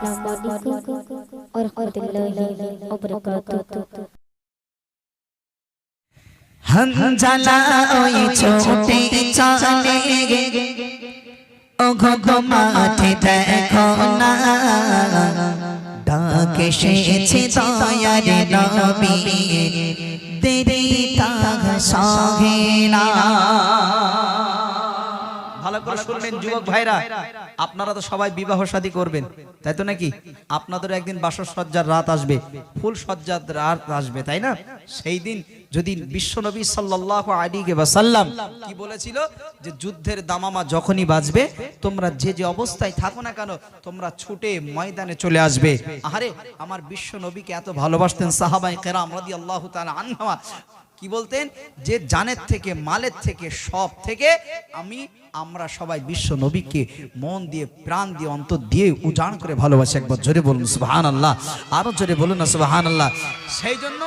अस्सलाम वालेकुम और रहमतुल्लाहि व बरकातुहू হঞ্জালা ওই ছোটে চলে ও গো মাঠে দেখো না ডাক এসেছে দয়ার নবী দেরি তাগ সঙ্গে না ভালো করে শুনবেন যুবক ভাইরা। আপনারা তো সবাই বিবাহ করবেন, তাই তো নাকি? আপনাদের একদিন বাসর সজ্জার রাত আসবে ফুল সজ্জার রাত আসবে, তাই না? সেই দিন যদি বিশ্বনবী ওয়াসাল্লাম কি বলেছিল? যে যুদ্ধের দামামা যখনই বাজবে, তোমরা যে যে অবস্থায় থাকো না কেন, তোমরা ছুটে ময়দানে চলে আসবে। আরে আমার বিশ্ব নবীকে এত ভালোবাসতেন সাহাবাই কেরাম তাআলা আনহা কি বলতেন? যে জানের থেকে, মালের থেকে, সব থেকে আমি, আমরা সবাই বিশ্ব নবীকে মন দিয়ে, প্রাণ দিয়ে, অন্তর দিয়ে উজান করে ভালোবাসি একবার। জোরে বলুন সুবাহান আল্লাহ আরও জোরে বলুন না সুবাহান আল্লাহ সেই জন্য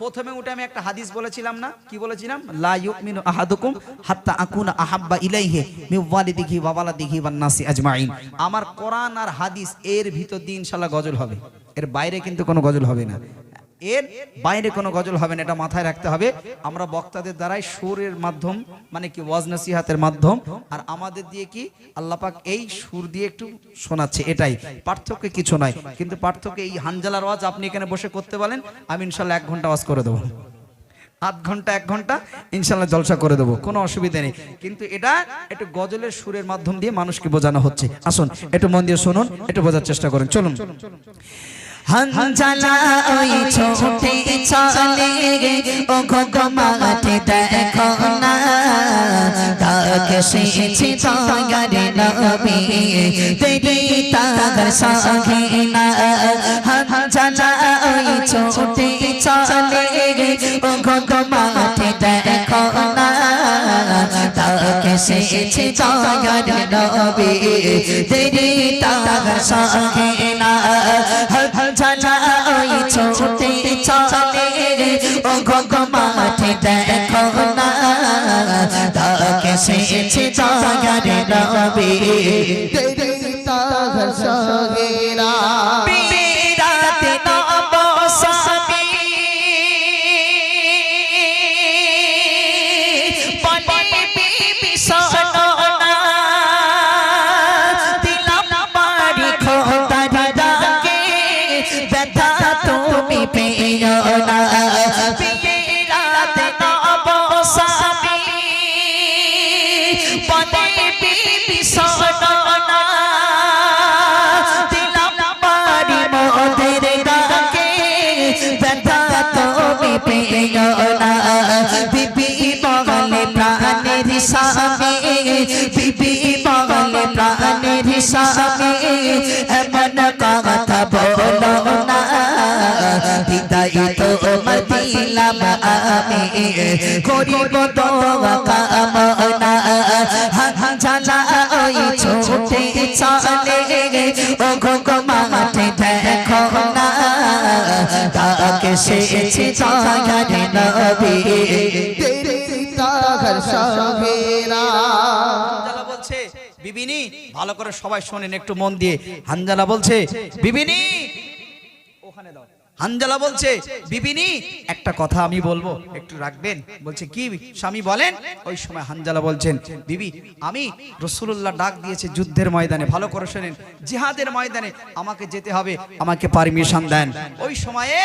প্রথমে উঠে আমি একটা হাদিস বলেছিলাম না? কি বলেছিলাম? লা ইউমিনু আহাদুকুম হাত্তা আকুনা আহাব্বা ইলাইহি মিন ওয়ালিদিহি ওয়া ওয়ালাদিহি ওয়ান নাসি আজমাইন। আমার কোরআন আর হাদিস এর ভিতর দিয়ে ইনশাআল্লাহ গজল হবে। এর বাইরে কিন্তু কোনো গজল হবে না। এর বাইরে কোনো গজল হবে না, এটা মাথায় রাখতে হবে। আমরা বক্তাদের দ্বারাই সুরের মাধ্যম মানে কি ওয়াজ নসিহাতের মাধ্যম, আর আমাদের দিয়ে কি আল্লাহ পাক এই সুর দিয়ে একটু শোনাচ্ছে, এটাই। পার্থক্য কিছু নয়, কিন্তু পার্থক্য এই হানজালার ওয়াজ আপনি এখানে বসে করতে বলেন, আমি ইনশাল্লাহ এক ঘণ্টা ওয়াজ করে দেবো। আধ ঘণ্টা, এক ঘণ্টা, ইনশাল্লাহ জলসা করে দেবো, কোনো অসুবিধা নেই। কিন্তু এটা একটু গজলের সুরের মাধ্যম দিয়ে মানুষকে বোঝানো হচ্ছে। আসুন, একটু মন দিয়ে শুনুন, একটু বোঝার চেষ্টা করেন, চলুন। চলুন হঞ্জালা ওই ছোটে চলে ও গো মাঠে দেখো না। ডাক এসেছে দয়ার নবী দেরি তাগ সঙ্গে না। হঞ্জালা ওই ছোটে চলে ও গো মাঠে দেখো না। ডাক এসেছে দয়ার নবী। দেরি তাগ সঙ্গে না ঝালা ওই ছোটে চলে। ও গো মাঠে দেখো না, তাকে সেছে জাগার নবী। বিরাতে কথা বলো না হৃদয় তোমার দিলাম আমি করিব দোয়া কামনা জানা ওই ছোটে চলে ও গো মাঠে দেখো না তাকে সেছে জাগার নবী হানজালা বলছে বিবিনি ভালো করে সবাই শোনেন একটু মন দিয়ে। হানজালা বলছে বিবিনি হানজালা বলছে বিবিনি একটা কথা আমি বলব, একটু রাখবেন? বলছে, কি স্বামী বলেন? ওই সময় হানজালা বলছেন, বিবি, আমি রসুল্লাহ ডাক দিয়েছে যুদ্ধের ময়দানে, ভালো করে শোনেন, জিহাদের ময়দানে আমাকে যেতে হবে, আমাকে পারমিশন দেন। ওই সময়ে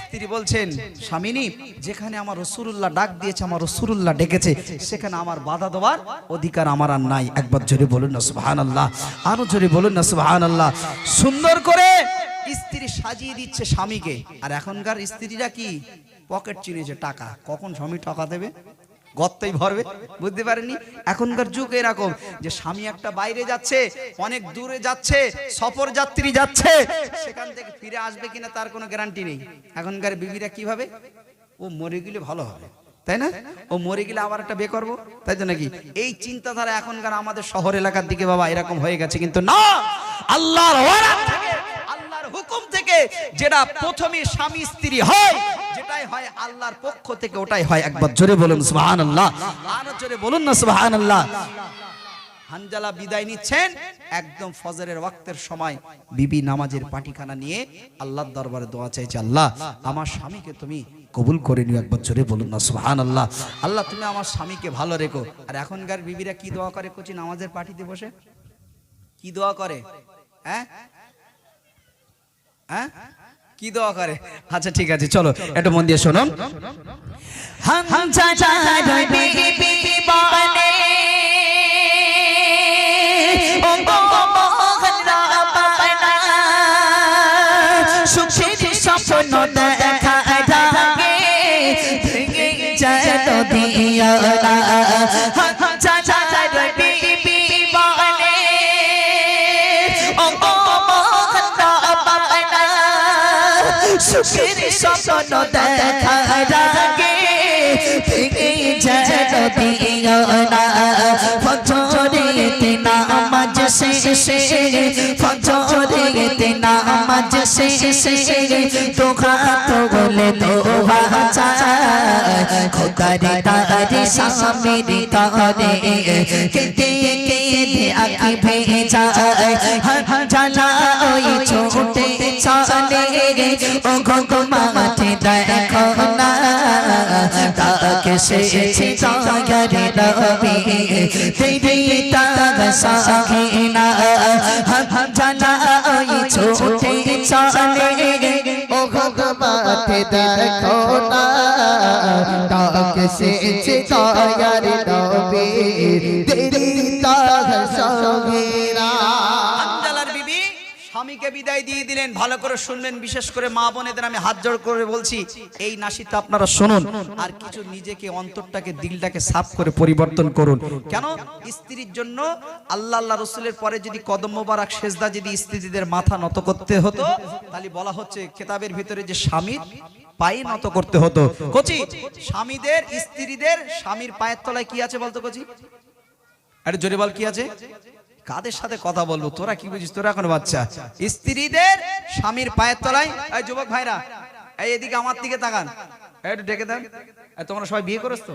স্ত্রী বলছেন, স্বামিনী, যেখানে আমার রসুল্লাহ ডাক দিয়েছে, আমার রসুল্লাহ ডেকেছে, সেখানে আমার বাধা দেওয়ার অধিকার আমার আর নাই। একবার জোরে বলুন না সুবাহান আল্লাহ আরও জোরে বলুন না সুবাহান আল্লাহ সুন্দর করে স্ত্রী সাজিয়ে দিচ্ছে স্বামীকে। আর এখনকার স্ত্রীরা কি? পকেট চিনেছে টাকা। কখন স্বামী টাকা দেবে? গর্তই ভরবে, বুঝতে পারেনি এখনকার যুগ এরকম যে স্বামী একটা বাইরে যাচ্ছে, অনেক দূরে যাচ্ছে, সফর যাত্রী যাচ্ছে, সেখান থেকে ফিরে আসবে কিনা তার কোনো গ্যারান্টি নেই। এখনকার বিবিরা কীভাবে ও মরে গেলে ভালো হবে, তাই না? ও মরে গেলে আবার একটা বে করব, তাই তো নাকি? এই চিন্তাধারা এখনকার আমাদের শহর এলাকার দিকে বাবা এরকম হয়ে গেছে কিন্তু না! আল্লাহর থেকে হুকুম থেকে যেটা প্রথমে স্বামী স্ত্রী হয়, যেটাই হয় আল্লাহর পক্ষ থেকে, ওটাই হয় একবার জোরে বলুন, সুবহানাল্লাহ। আর জোরে বলুন না, সুবহানাল্লাহ। হানজালা বিদায় নিচ্ছেন, একদম ফজরের ওয়াক্তের সময় বিবি নামাজের পাটিখানা নিয়ে আল্লাহর দরবারে দোয়া চাইছে, আল্লাহ, আমার স্বামীকে তুমি কবুল করে নিও, একবার জোরে বলুন না সুহান আল্লাহ আল্লাহ, তুমি আমার স্বামীকে ভালো রেখো। আর এখনকার বিবিরা কি দোয়া করে কচি নামাজের পাটিতে বসে? কি দোয়া করে? হ্যাঁ? হ্যাঁ? কি দোয়া করে? আচ্ছা ঠিক আছে চলো একটু মন দিয়ে শোনো। সুখের স্বপ্ন দেখা যাবে সুখের স্বপ্ন দেখা যাবে ভেঙে যেন দিও না ফজরেতে নামাজ শেষে, ফজরেতে নামাজ শেষে। তোখা তো বলে দোয়া চায়। খোদারে তারে সামনে তারে। কেটে কেটে আঁকি ভেজা। জানা ওই ছোটে ও গো মাঠে দেখো না তাকে সেছে তাগারে রবি তেরি তাগ সাখিনা জানা ওই ছোটে চলে ও ভগবাতে দেখো না তাকে সেছে তায়ার নবী স্বামীকে বিদায় দিয়ে দিলেন, ভালো করে শুনবেন বিশেষ করে মা বোনেদের আমি হাত জোড় করে বলছি, এই নাসিটা আপনারা শুনুন আর কিছু নিজেকে, অন্তরটাকে, দিলটাকে সাফ করে পরিবর্তন করুন। কেন? স্ত্রীর জন্য আল্লাহ আল্লাহ রসুলের পরে যদি কদম মোবারক, সেজদা যদি স্ত্রীদের মাথা নত করতে হতো, তাহলে বলা হচ্ছে খেতাবের ভিতরে যে স্বামীর পায়ে নত করতে হতো। কচি, স্বামীদের, স্ত্রীদের স্বামীর পায়ের তলায় কি আছে বলতো কচি? আরে জোরে বল কি আছে? কাদের সাথে কথা বলব? তোরা কি বুঝিস? তোরা এখন বাচ্চা। স্ত্রীদের স্বামীর পায়ের তলায় যুবক ভাইরা, এই এদিকে আমার দিকে তাকান। একটু ডেকে দেন। তোমরা সবাই বিয়ে করস তো?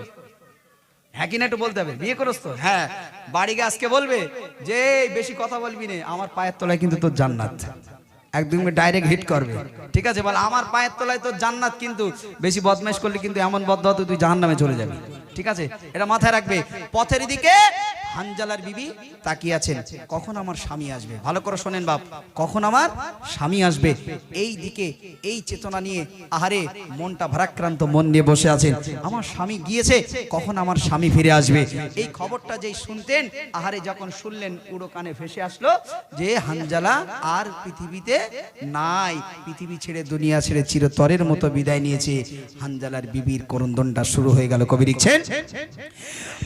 হ্যাঁ একটু বলতে হবে? বিয়ে হ্যাঁ। বাড়ি বলবে যে বেশি কথা বলবি আমার পায়ের তলায় কিন্তু তোর জান্নাত। একদম ডাইরেক্ট হিট করবে। ঠিক আছে? বল, আমার পায়ের তলায় তোর জান্নাত কিন্তু বেশি বদমাইশ করলে কিন্তু এমন তুই চলে যাবি। ঠিক আছে? এটা মাথায় রাখবে। পথের দিকে হানজালার বিবি তাকিয়ে আছেন। কখন আমার স্বামী আসবে? ভালো করে শোনেন বাপ। কখন আমার স্বামী আসবে? এই দিকে এই চেতনা নিয়ে আহারে মনটা ভারাক্রান্ত মন নিয়ে বসে আছেন। আমার স্বামী গিয়েছে, কখন আমার স্বামী ফিরে আসবে? এই খবরটা যেই শুনতেন, আহারে যখন শুনলেন, উড়ো কানে ভেসে আসলো যে হানজালা আর পৃথিবীতে নাই। পৃথিবী ছেড়ে, দুনিয়া ছেড়ে চিরতরের মতো বিদায় নিয়েছে। হানজালার বিবির করন্দনটা শুরু হয়ে গেল। কবি লিখছেন,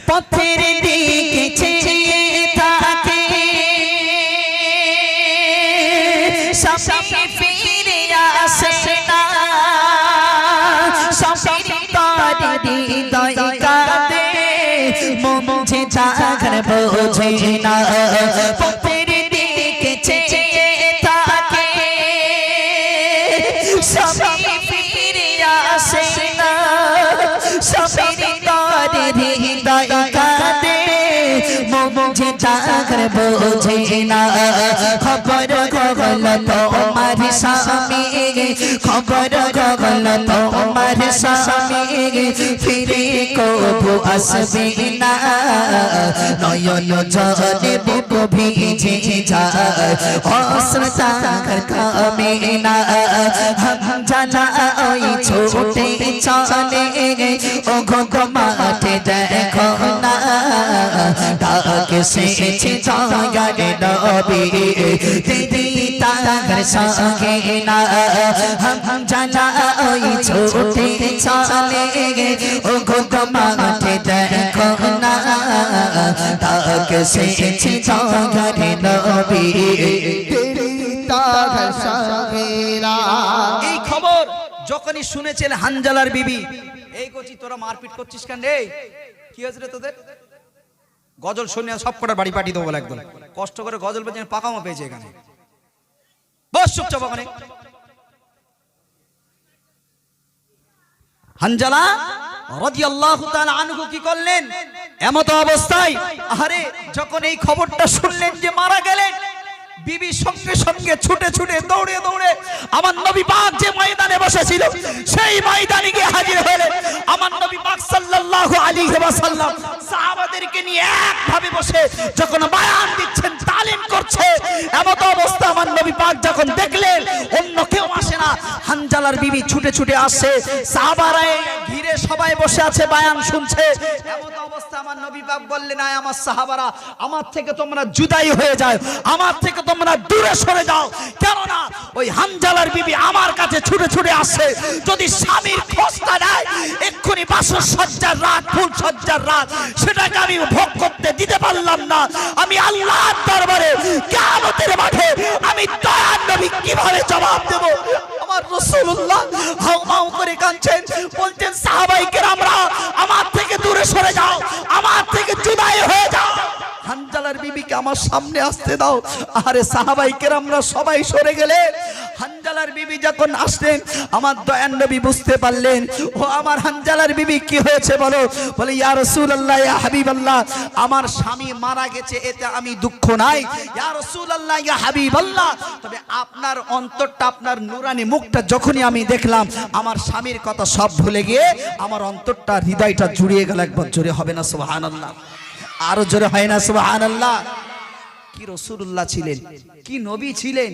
পথের দিকে চেয়ে থাকে। স্বামী ফিরে আসে না। স্বামীর তরে হৃদয় কাঁদে। মন যে জাগর বোঝে না। পথের বোঝে না। খবর গগল তোমার স্বামী। খবর গগল তোমার স্বামী। ফিরে কবু আসবে না। নয়ন জলে বুক ভিজে যায়। অশ্রতার কামে না। হাম জানা ওই ছোটে চলে ও গো মাঠে দেখো না তাকে সেছে জগারে নবী দিদি তার সঙ্গে না হাম জানা ওই ছোটে চলে ও গো মাঠে দেখো না তাকে সেছে জগারে নবী তেরি তার খবর যখনই শুনেছেন হানজালার বিবি, এই কচি, তোরা মারপিট করছিস কেন রে? কি হয়েছে রে তোদের? গজল শুনে সব কটা বাড়ি পাঠিয়ে দেবো একদম। কষ্ট করে গজল পেয়েছেন পাকামো পেয়েছে এখানে। বস চুপচাপ ওখানে। হানজালা আনহু কি করলেন? এমত অবস্থায় আরে যখন এই খবরটা শুনলেন যে মারা গেলেন বিবি সঙ্গে সঙ্গে ছুটে ছুটে দৌড়ে দৌড়ে আমার নবী পাক যে ময়দানে বসেছিল, সেই ময়দানে গিয়ে হাজির হলেন আমার নবী পাক সাল্লাল্লাহু আলাইহি ওয়াসাল্লাম সাহাবাদেরকে নিয়ে একভাবে বসে যখন বায়ান দিচ্ছেন, তালিম করছে এমন অবস্থা আমার নবী পাক যখন দেখলেন, অন্য হানজালার বিবি ছুটে ছুটে আসছে। সাহাবারা ঘিরে সবাই বসে আছে, বায়ান শুনছে। এমত অবস্থা আমার নবী পাক বললেন, আয় আমার সাহাবারা, আমার থেকে তোমরা জুদাই হয়ে যাও, আমার থেকে তোমরা দূরে সরে যাও। কেননা ওই হানজালার বিবি আমার কাছে ছুটে ছুটে আসছে। যদি স্বামীর খোঁজটা নেয়, এক্ষুনি বাসর সজ্জার রাত ফুল সজ্জার রাত, সেটাকে আমি ভোগ করতে দিতে পারলাম না। আমি আল্লাহর দরবারে কিয়ামতের মাঠে আমি দয়ার নবী কীভাবে জবাব দেব? রাসূলুল্লাহ হাউ মাউ করে কাঁদছেন। বলছেন, সাহাবাই কেরামরা, আমার থেকে দূরে সরে যাও, আমার থেকে জুদাই হয়ে যাও। হানজালার বিবিকে আমার সামনে আসতে দাও। আরে সাহাবাই কেরামরা সবাই সরে গেলেন। যখন আসলেন, আমার দয়ান নবী বুঝতে পারলেন, ও আমার হানজালার বিবি কি হয়েছে বলো? বলে, ইয়া রাসূলুল্লাহ, ইয়া হাবিবাল্লাহ, আমার স্বামী মারা গেছে, এতে আমি দুঃখ নাই। ইয়া রাসূলুল্লাহ, ইয়া হাবিবাল্লাহ। তবে আপনার অন্তরটা, আপনার নুরানি মুখটা যখনই আমি দেখলাম, আমার স্বামীর কথা সব ভুলে গিয়ে আমার অন্তরটা, হৃদয়টা জুড়িয়ে গেল একবার। জোরে হবে না, সুবহানাল্লাহ। আরও জোরে হয় না, সুবহানাল্লাহ। কি রসুল্লাহ ছিলেন? কি নবী ছিলেন?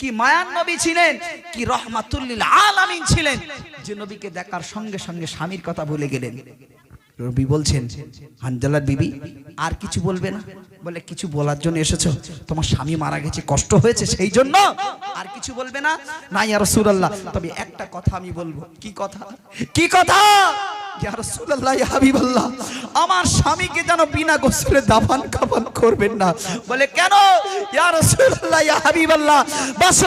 কি মায়ান নবী ছিলেন? কি রহমাতুল্লিল আলামিন ছিলেন? যে নবীকে দেখার সঙ্গে সঙ্গে স্বামীর কথা ভুলে গেলেন। রবি বলছেন, হানজালার বিবি, আর কিছু বলবে না? বলে, কিছু বলার জন্য এসেছ? তোমার স্বামী মারা গেছে, কষ্ট হয়েছে সেই জন্য? আর কিছু বলবে না? না ইয়া রাসূলুল্লাহ, তবে একটা কথা আমি বলব। কি কথা? কি কথা? আমার স্বামীকে যেন বিনা গোসলে দাফন কাফন করবেন না। বলে, কেন?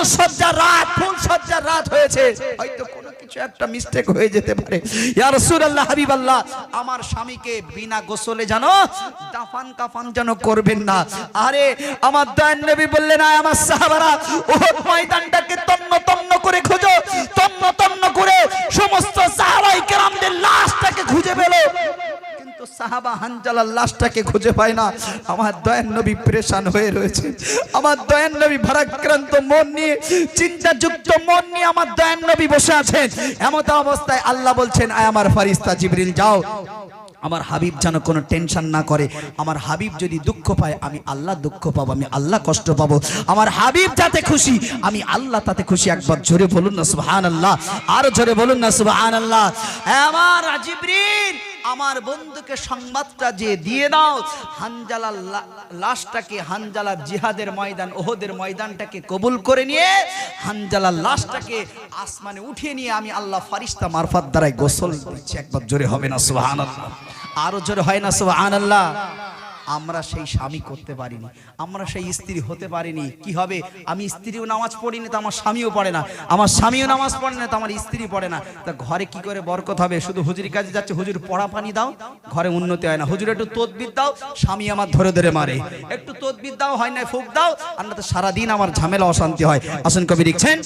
সজ্জার রাত ফুল রাত হয়েছে। হয়তো কোনো কিছু একটা মিস্টেক হয়ে যেতে পারে। ইয়া রাসূলুল্লাহ, হাবিবাল্লাহ, আমার স্বামীকে বিনা গোসলে জানো দাফন কাফন যেন করবেন না। আরে, আমার দয়ান নবী বললেন আমার সাহাবারা, উহুদ ময়দানটাকে তন্ন খুঁজে পেল কিন্তু সাহাবা হানজালার লাশটাকে খুঁজে পায় না। আমার দয়ান নবী পরেশান হয়ে রয়েছে। আমার দয়ান নবী ভারাক্রান্ত মন নিয়ে, চিন্তাযুক্ত মন নিয়ে আমার দয়ান নবী বসে আছেন। এমত অবস্থায় আল্লাহ বলছেন, আয় আমার ফারিস্তা জিবরিল, যাও। আমার হাবিব যেন কোনো টেনশন না করে। আমার হাবিব যদি দুঃখ পায়, আমি আল্লাহ দুঃখ পাবো, আমি আল্লাহ কষ্ট পাবো। আমার হাবিব যাতে খুশি, আমি আল্লাহ তাতে খুশি। একবার জোরে বলুন না সুবহান আল্লাহ আরও জোরে বলুন না সুবহান আল্লাহ আমার আমার বন্ধুকে সংবাদটা যে দিয়ে দাও। হানজালার লাশটাকে হানজালার জিহাদের ময়দান, ওহদের ময়দানটাকে কবুল করে নিয়ে হানজালার লাশটাকে আসমানে উঠিয়ে নিয়ে আমি আল্লাহ ফারিস্তা মারফত দ্বারাই গোসল দিচ্ছি। একবার জোরে হবে না সুবহান আল্লাহ আরও জোরে হয় না সুবহান আল্লাহ আমরা সেই স্বামী করতে পারিনি, আমরা সেই স্ত্রী হতে পারিনি। কি হবে? আমি স্ত্রীও নামাজ পড়িনি তো আমার স্বামীও পড়ে না। আমার স্বামীও নামাজ পড়ে না তো আমার স্ত্রী পড়ে না। তা ঘরে কি করে বরকত হবে? শুধু হুজুরি কাজে যাচ্ছে, হুজুর পড়া পানি দাও, ঘরে উন্নতি হয় না। হুজুর একটু তদবির দাও, স্বামী আমার ধরে ধরে মারে। একটু তদবির দাও, হয় না ফুক দাও আর না তো সারাদিন আমার ঝামেলা, অশান্তি হয়। আসেন কবি লিখছেন,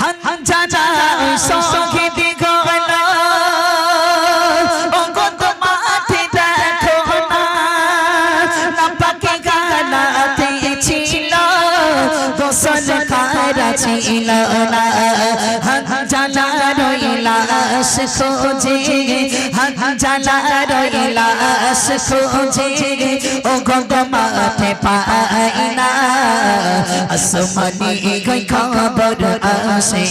হান হান চা চা সখী দিগলা খোঁজে হাজার ইলাস খোঁজে ও গঙ্গ মাথে পাই না আসমানি গই খবর আসে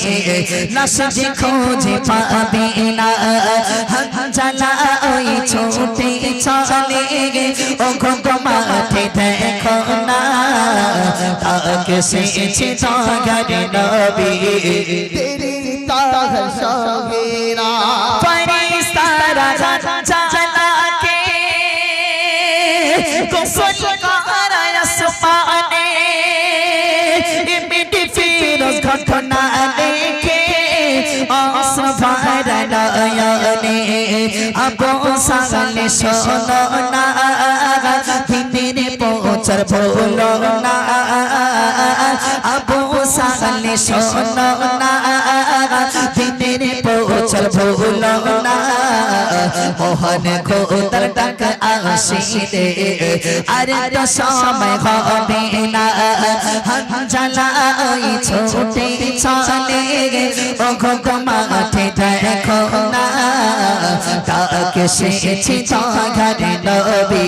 নাস যে খোঁজে পাবে না হাজারা ওই ছোটে চলে আসভার নয়নে আবু সালে শোনো না দিনের পৌঁছর ভুলো না আবু মোহন খোদার ডাক আসিতে আরে তো সময় হবে না ওই ছোটে চলে ও মাঠে দেখো না তাকে সেছি তাঘর নবী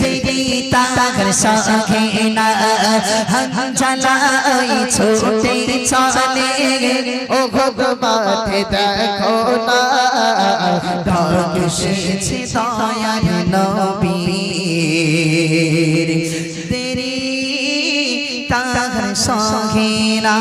তেরি তাঘর সঙ্গে না ওই ছোটে চলে ও গো মাঠে দেখো না তাকে সেছি দয়ার নবী তেরি তাঘর সঙ্গে না।